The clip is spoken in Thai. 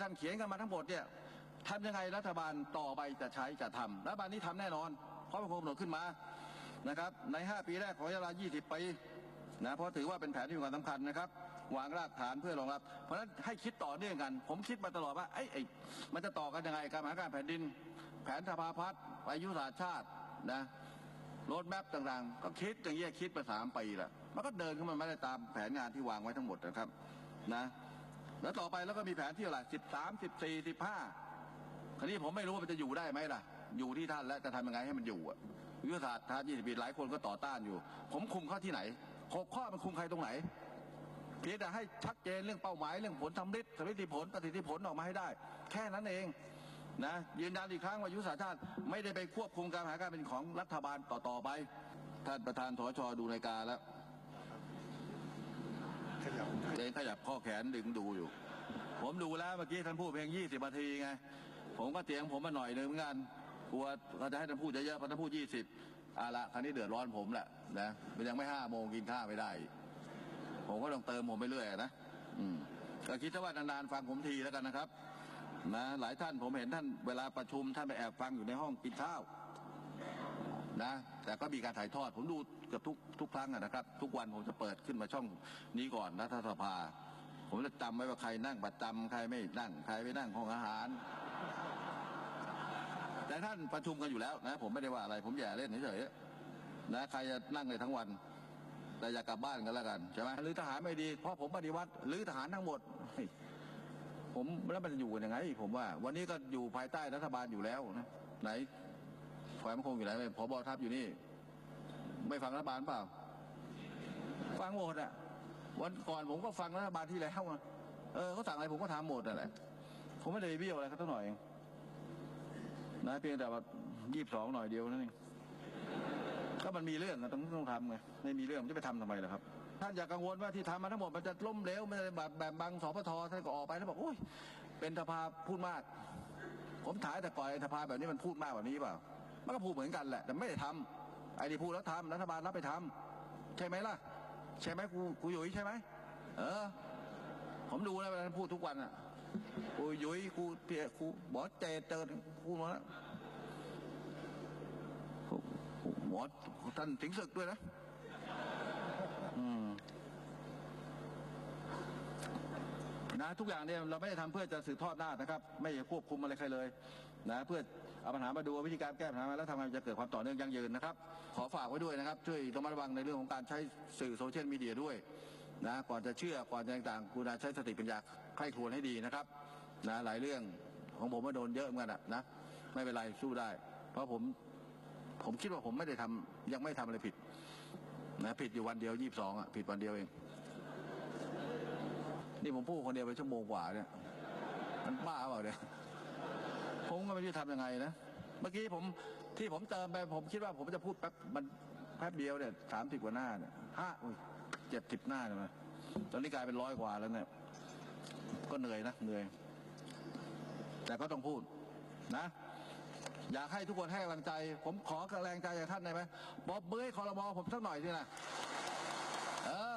ท่านเขียนกันมาทั้งหมดเนี่ยทำยังไงรัฐบาลต่อไปจะใช้จะทำรัฐบาลนี้ทำแน่นอน เพราะเป็นคนกำหนดขึ้นมานะครับใน 5 ปีแรกของยาลา20 ปีนะเพราะถือว่าเป็นแผนที่มีความสำคัญนะครับ วางรากฐานเพื่อรองรับ เพราะฉะนั้นให้คิดต่อเนื่องกัน ผมคิดมาตลอดว่าไอ้ไอ้มันจะต่อกันยังไงการหาการแผ่นดิน แผนสภาพัฒน์อายุศาสตร์ชาตินะรดแมพต่างๆ ก็คิดอย่างเงี้ยคิดมาสามปีล้วมันก็เดินขึ้นมาไม่ได้ตามแผนงานที่วางไว้ทั้งหมดนะครับนะ แล้วต่อไปแล้วก็มีแผนที่อะไรสิบสามสิบสี่สิบห้าคราวนี้ผมไม่รู้ว่ามันจะอยู่ได้ไหมล่ะ อยู่ที่ท่านแล้วจะทำยังไงให้มันอยู่อะยุทธศาสตร์ทางยี่สิบปีหลายคนก็ต่อต้านอยู่ ผมคุมข้าที่ไหนหกข้อมันคุมใครตรงไหนเพียงแต่ให้ชัดเจนเรื่องเป้าหมายเรื่องผลทำฤทธิ์สมรรถผลประสิทธิผลออกมาให้ได้ แค่นั้นเองนะยืนยันอีกครั้งว่ายุทธศาสตร์ชาติไม่ได้ไปควบคุมการหาการเป็นของรัฐบาลต่อๆไป ท่านประธานทชดูในการแล้ว ขยับเองขยับข้อแขนดึงดูอยู่ ผมดูแล้วเมื่อกี้ท่านพูดเพียงยี่สิบนาทีไง ผมก็เตียงผมมาหน่อยหนึ่งเหมือนกันกลัวเขาจะให้ท่านพูดเยอะๆเพราะท่านพูดยี่สิบอาละคราวนี้เดือดร้อนผมแหละนะมันยังไม่ห้าโมงกินข้าวไม่ได้ ผมก็ต้องเติมผมไปเรื่อยนะอืมก็คิดว่านานๆฟังผมทีแล้วกันนะครับนะหลายท่านผมเห็นท่านเวลาประชุมท่านไปแอบฟังอยู่ในห้องกินข้าว นะแต่ก็มีการถ่ายทอดผมดูเกือบทุกทุกครั้งอะนะครับ ทุกวันผมจะเปิดขึ้นมาช่องนี้ก่อนรัฐสภา ผมจะจำไว้ว่าใครนั่งประจำใครไม่นั่งใครไม่นั่งห้องอาหาร แต่ท่านประชุมกันอยู่แล้วนะ ผมไม่ได้ว่าอะไร ผมแย่เล่นเฉยๆนะใครจะนั่งเลยทั้งวัน แต่อย่ากกลับบ้านกันแล้วกันใช่ไหมหรือทหารไม่ดีเพราะผมปฏิวัติหรือทหารทั้งหมดผมแล้วมันจะอยู่กันยังไง ผมว่า วันนี้ก็อยู่ภายใต้รัฐบาลอยู่แล้วนะไหน ฝ่ายมั่นคงอยู่ไหนพบทัพอยู่นี่ ไม่ฟังรัฐบาลเปล่า ฟังหมดอะ วันก่อนผมก็ฟังรัฐบาลที่แล้วอะเออเขาสั่งอะไรผมก็ทำหมดนั่นแหละผมไม่ได้เบี้ยวอะไรเขาตั้งหน่อยนะเพียงแต่ว่ายี่สิบสองหน่อยเดียวนั่นเองก็มันมีเรื่องต้องต้องทำไงไม่มีเรื่องจะไปทำทำไมล่ะครับ ท่านอย่ากังวลว่าที่ทำมาทั้งหมดมันจะล้มเหลวมันจะแบบแบบบังสปทท่านก็ออกไปแล้วบอกโอ้ยเป็นสภาพูดมาก ผมถ่ายแต่ก่อนสภาแบบนี้มันพูดมากแบบนี้เปล่า มันก็พูดเหมือนกันแหละ แต่ไม่ได้ทำไอ้ที่พูดแล้วทำรัฐบาลรับไปทำใช่ไหมล่ะ ใช่ไหมกูกูยุยใช่ไหมเออ ผมดูแล้วเวลาพูดทุกวันอะกูยุ้ยกูเพียกูหมอเจเจอพูดมาแล้วกูหมอท่านสิงศึกด้วยนะ อืมะทุกอย่างเนี่ยเราไม่ได้ทำเพื่อจะสืบทอดหน้าจนะครับ ไม่ได้ควบคุมอะไรใครเลยนะเพื่อเอาปัญหามาดูวิธีการแก้ปัญหาแล้วทำให้จะเกิดความต่อเนื่องยั่งยืนนะครับ ขอฝากไว้ด้วยนะครับ ช่วยระมัดระวังในเรื่องของการใช้สื่อโซเชียลมีเดียด้วยนะก่อนจะเชื่อก่อนจะต่างๆคุณใช้สติปัญญาใคร่ครวญให้ดีนะครับนะหลายเรื่องของผมมาโดนเยอะเหมือนกันอะนะไม่เป็นไรสู้ได้ เพราะผมผมคิดว่าผมไม่ได้ทำยังไม่ทำอะไรผิดนะผิดอยู่วันเดียวยี่สิบสองอะผิดวันเดียวเอง นี่ผมพูดคนเดียวไปชั่วโมงกว่าเนี่ย มันบ้าเปล่าเนี่ยผมก็ไม่รู้จะทำยังไงนะ เมื่อกี้ผมที่ผมเติมไปผมคิดว่าผมจะพูดแป๊บมันแป๊บเดียวเนี่ยสามสิบกว่าหน้าเนี่ยห้าเจ็ดสิบหน้าเนี่ยตอนนี้กลายเป็นร้อยกว่าแล้วเนี่ย ก็เหนื่อยนะเหนื่อย แต่ก็ต้องพูดนะ อยากให้ทุกคนให้กำลังใจ ผมขอกำลังใจจากท่านได้ไหมบอกเบอร์ให้คอรมอผมสักหน่อยสินะเออ